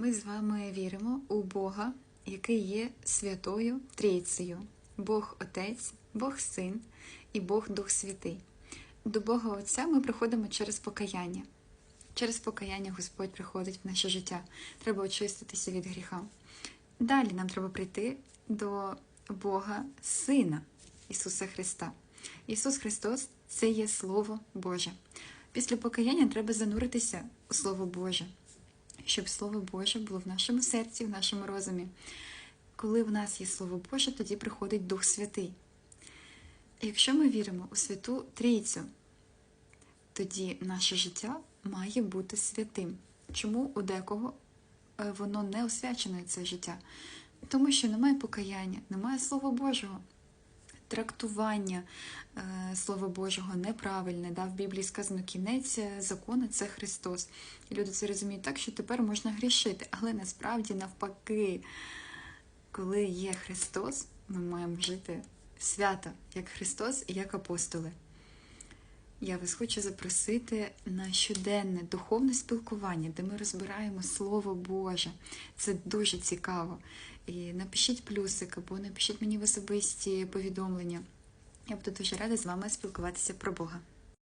Ми з вами віримо у Бога, який є святою Трійцею, Бог Отець, Бог Син і Бог Дух Святий. До Бога Отця ми приходимо через покаяння. Через покаяння Господь приходить в наше життя. Треба очиститися від гріха. Далі нам треба прийти до Бога Сина Ісуса Христа. Ісус Христос це є Слово Боже. Після покаяння треба зануритися у Слово Боже, щоб Слово Боже було в нашому серці, в нашому розумі. Коли в нас є Слово Боже, тоді приходить Дух Святий. Якщо ми віримо у Святу Трійцю, тоді наше життя має бути святим. Чому у декого е, воно не освячене це життя? Тому що немає покаяння, немає Слова Божого. Трактування е, Слова Божого неправильне. Да? В Біблії сказано кінець е, закону це Христос. І люди це розуміють так, що тепер можна грішити. Але насправді, навпаки, коли є Христос, ми маємо жити свято, як Христос і як апостоли. Я вас хочу запросити на щоденне духовне спілкування, де ми розбираємо Слово Боже. Це дуже цікаво. І напишіть плюсик або напишіть мені в особисті повідомлення. Я буду дуже рада з вами спілкуватися про Бога.